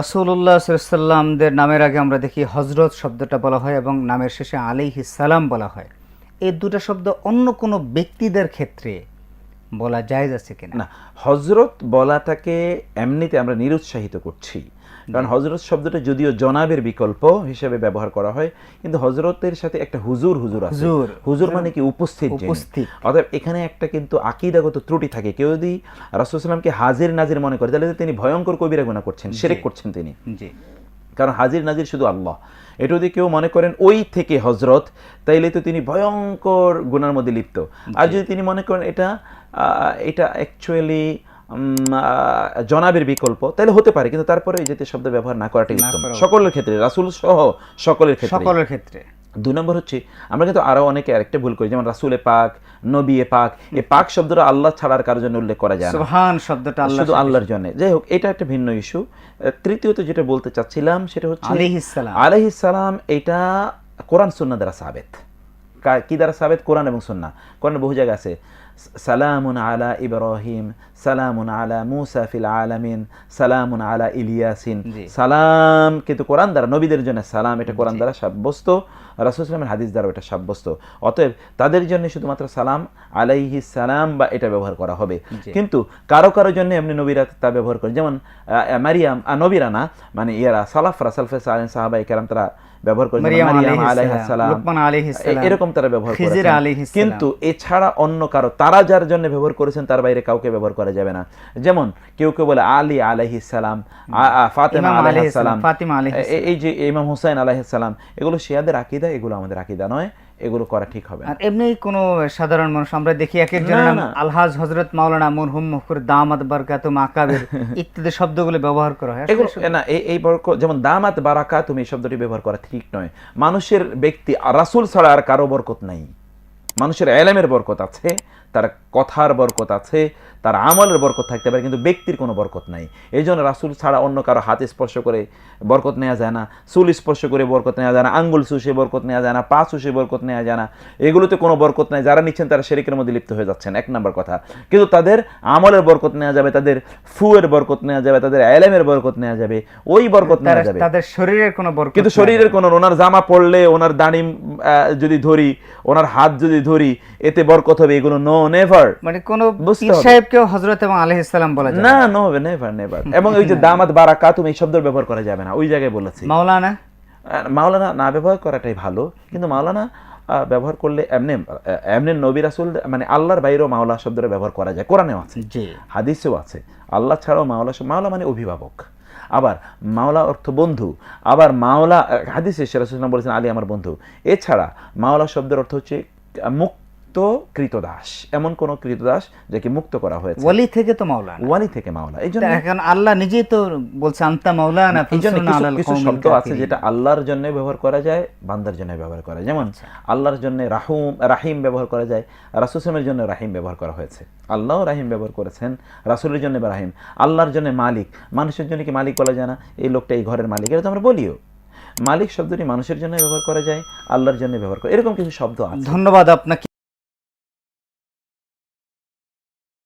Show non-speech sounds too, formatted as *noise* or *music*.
রাসুল্লাহ সাল্লামদের নামের আগে আমরা দেখি হজরত শব্দটা বলা হয় এবং নামের শেষে আলিহিসাল্লাম বলা হয়। এই দুটা শব্দ অন্য কোনো ব্যক্তিদের ক্ষেত্রে বলা জায়েজ আছে কিনা? না হজরত বলাটাকে এমনিতে আমরা নিরুৎসাহিত করছি। কারণ হজরত শব্দটা যদিও জনাবের বিকল্প হিসেবে ব্যবহার করা হয় কিন্তু হজরতের সাথে একটা হুজুর হুজুর আছে। হুজুর। হুজুর মানে কি? উপস্থিত উপস্থিত। অতএব এখানে একটা কিন্তু আকিদাগত ত্রুটি থাকে। কেউ যদি রাসুলসাল্লামকে হাজির নাজির মনে করে তাহলে তিনি ভয়ঙ্কর কবিরা গুণা করছেন সেরেক করছেন তিনি। জি। কারণ হাজির নাজির শুধু আল্লাহ। এটা যদি কেউ মনে করেন ওই থেকে হজরত তাইলে তো তিনি ভয়ঙ্কর গুণার মধ্যে লিপ্ত। আর যদি তিনি মনে করেন এটা এটা অ্যাকচুয়ালি জনাবের বিকল্প তাহলে হতে পারে কিন্তু তারপরে এই জাতীয় শব্দ ব্যবহার না করাটাই উত্তম। সকলের ক্ষেত্রে রাসুল সহ সকলের ক্ষেত্রে। সকলের ক্ষেত্রে। দুই নম্বর হচ্ছে আমরা কিন্তু আরও অনেকে আরেকটা ভুল করি যেমন রাসুলে পাক নবী এ পাক এ পাক শব্দটা আল্লাহ ছাড়ার কারোর জন্য উল্লেখ করা যায় সুহান শব্দটা আল্লাহ শুধু আল্লাহর জন্য। যাই হোক এটা একটা ভিন্ন ইস্যু। তৃতীয়ত যেটা বলতে চাচ্ছিলাম সেটা হচ্ছে আলহিসাম আলহিসাম এটা কোরআন সুন্না দ্বারা সাবেত। কি দ্বারা সাবেত? কোরআন এবং সুন্না। কোরআন বহু জায়গায় আছে। সালামুন আলা ইব্রাহিম সালামুন আলা মুসা ফিল আলামিন সালামুন আলা ইলিয়াসিন। সালাম কিন্তু কোরআন দ্বারা নবীদের জন্য সালাম এটা কোরআন দ্বারা সাব্যস্ত রাসুলামের হাদিস দ্বারা এটা সাব্যস্ত। অতএব তাদের জন্য শুধুমাত্র সালাম আলাইহি সালাম বা এটা ব্যবহার করা হবে। কিন্তু কারও কারও জন্য এমনি নবীরা তা ব্যবহার করে যেমন মারিয়াম নবীরা না মানে ইয়ারা সালাফরা সালফে সালেন সাহাবাই কেরাম তারা ব্যবহার করে মারিয়াম আলাইহিস সালাম, সালাম লুকমান আলাইহিস এ- সালাম, এরকম তারা ব্যবহার সালাম। কিন্তু এছাড়া অন্য কারও তারা যার জন্য ব্যবহার করেছেন তার বাইরে কাউকে ব্যবহার করা যাবে না। যেমন কেউ কেউ বলে আলী আলাইহিস সালাম আ- আ- ফাতেমা সালাম ফাতিমা আলাইহিস এ- এই যে ইমাম হুসাইন আলাইহিস সালাম এগুলো শিয়াদের আকীদা এগুলো আমাদের আকীদা নয় এগুলো করা ঠিক হবে আর এমনি কোন সাধারণ মানুষ আমরা দেখি এক একজনের না, নাম না। আলহাজ হজরত মাওলানা মুরহুম মুখুর দামাত বারকাত মাকাবির *laughs* ইত্যাদি শব্দগুলো ব্যবহার করা হয়। এগুলো না এই বরকত যেমন দামাত বারাকা তুমি এই শব্দটি ব্যবহার করা ঠিক নয়। মানুষের ব্যক্তি রাসূল ছাড়া আর কারও বরকত নাই। মানুষের এলেমের বরকত আছে তার কথার বরকত আছে তার আমলের বরকত থাকতে পারে কিন্তু ব্যক্তির কোনো বরকত নাই। এই জন্য রাসুল ছাড়া অন্য কারও হাত স্পর্শ করে বরকত নেওয়া যায় না চুল স্পর্শ করে বরকত নেওয়া যায় না আঙ্গুল চুষে বরকত নেওয়া যায় না পা চুষে বরকত নেওয়া যায় না এগুলোতে কোনো বরকত নাই। যারা নিচ্ছেন তারা শেরিকের মধ্যে লিপ্ত হয়ে যাচ্ছেন এক নম্বর কথা। কিন্তু তাদের আমলের বরকত নেওয়া যাবে তাদের ফুয়ের বরকত নেওয়া যাবে তাদের এলেমের বরকত নেওয়া যাবে ওই বরকত নেওয়া যাবে। তাদের শরীরের কোনো বরকত কিন্তু শরীরের কোন ওনার জামা পড়লে ওনার দাড়ি যদি ধরি ওনার হাত যদি ধরি এতে বরকত হবে এগুলো নো। নেভার মানে কোন পীর হজরত এবং আলাইহিস সালাম বলা যায় না। নো নেভার নেভার এবং ওই যে দামাত এই ব্যবহার করা যাবে না ওই জায়গায় বলেছি। মাওলানা? মাওলানা না ব্যবহার করাটাই ভালো কিন্তু মাওলানা ব্যবহার করলে এমনি এমনি নবী রাসুল মানে আল্লাহর বাইরেও মাওলা শব্দটা ব্যবহার করা যায়। কোরআনেও আছে জি। হাদিসেও আছে। আল্লাহ ছাড়াও মাওলা মাওলা মানে অভিভাবক। আবার মাওলা অর্থ বন্ধু আবার মাওলা হাদিসে সেরাসুলাম বলেছেন আলী আমার বন্ধু। এছাড়া মাওলা শব্দের অর্থ হচ্ছে আহ, মুক্ত কৃতদাস এমন কোন কৃতদাস যাকে মুক্ত করা হয়েছে। ওয়ালি থেকে তো মাওলানা। ওয়ালি থেকে মাওলা। এই জন্য এখন আল্লাহ নিজেই তো বলছে আন্তা মাওলানা এই জন্য কিছু- শব্দ আছে যেটা আল্লাহর জন্য ব্যবহার করা যায় বান্দার জন্য ব্যবহার করা যায়। যেমন আল্লাহর জন্য রাহুম রাহিম ব্যবহার করা যায় রাসুসলামের জন্য রাহিম ব্যবহার করা হয়েছে। আল্লাহ রাহিম ব্যবহার করেছেন রাসুলের জন্য রাহিম। আল্লাহর জন্য মালিক। মানুষের জন্য কি মালিক বলা যায় না? এই লোকটা এই ঘরের মালিক এটা তো আমরা বলিও। মালিক শব্দটি মানুষের জন্য ব্যবহার করা যায় আল্লাহর জন্য ব্যবহার করা এরকম কিছু শব্দ আছে। ধন্যবাদ আপনাকে।